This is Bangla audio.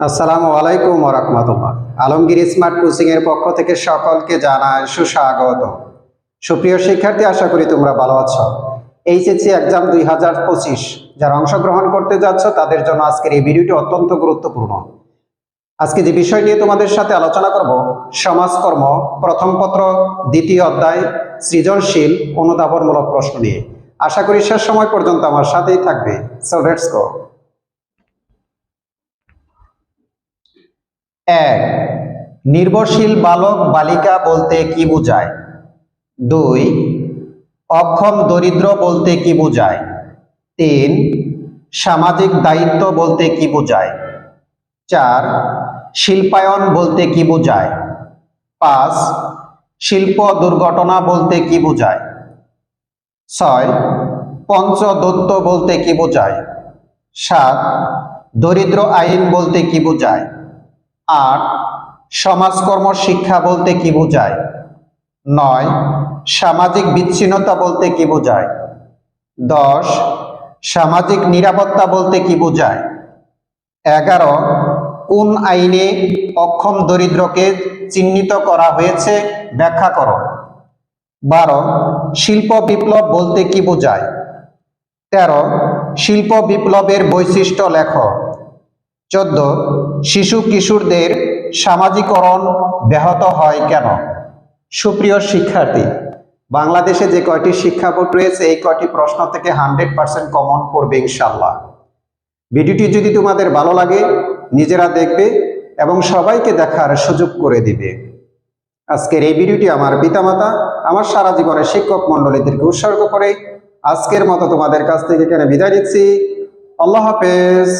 আসসালামু আলাইকুম রহমতুল্লাহ। আলমগীর স্মার্ট কোচিং এর পক্ষ থেকে সকলকে জানায় সুস্বাগত। সুপ্রিয় শিক্ষার্থী, আশা করি তোমরা ভালো আছো। এইচএসসি এক্সাম দুই হাজার পঁচিশ, যারা অংশগ্রহণ করতে যাচ্ছ, তাদের জন্য আজকের এই ভিডিওটি অত্যন্ত গুরুত্বপূর্ণ। আজকে যে বিষয় নিয়ে তোমাদের সাথে আলোচনা করব, সমাজকর্ম, প্রথম পত্র, দ্বিতীয় অধ্যায়, সৃজনশীল, অনুধাবনমূলক প্রশ্ন নিয়ে। আশা করি শেষ সময় পর্যন্ত আমার সাথেই থাকবে। সো লেটস গো এক, নির্ভরশীল বালক বালিকা বলতে কি বোঝায়? দুই, অক্ষম দরিদ্র বলতে কি বোঝায়? তিন, সামাজিক দায়িত্ব বলতে কি বোঝায়? চার, শিল্পায়ন বলতে কি বোঝায়? পাঁচ, শিল্প দুর্ঘটনা বলতে কি বোঝায়? ছয়, পঞ্চদত্ত বলতে কি বোঝায়? সাত, দরিদ্র আইন বলতে কি বোঝায়? আট, সমাজকর্ম শিক্ষা বলতে কি বোঝায়? নয়, সামাজিক বিচ্ছিন্নতা বলতে কি বোঝায়? দশ, সামাজিক নিরাপত্তা বলতে কি বোঝায়? এগারো, কোন আইনে অক্ষম দরিদ্রকে চিহ্নিত করা হয়েছে? ব্যাখ্যা করো। বারো, শিল্প বিপ্লব বলতে কি বোঝায়? তেরো, শিল্প বিপ্লবের বৈশিষ্ট্য লেখো। চোদ্দ, শিশু কিশোরদের সামাজিকরণ ব্যাহত হয় কেন? সুপ্রিয় শিক্ষার্থী, বাংলাদেশে যে কয়টি শিক্ষা বোর্ড রয়েছে, এই কয়টি প্রশ্ন থেকে হান্ড্রেড পার্সেন্ট কমন করবে ইনশাল্লাহ ভিডিওটি যদি তোমাদের ভালো লাগে, নিজেরা দেখবে এবং সবাইকে দেখার সুযোগ করে দিবে। আজকের এই ভিডিওটি আমার পিতামাতা, আমার সারা জীবনের শিক্ষক মণ্ডলীদেরকে উৎসর্গ করে আজকের মতো তোমাদের কাছ থেকে এখানে বিদায় নিচ্ছি। আল্লাহ হাফেজ।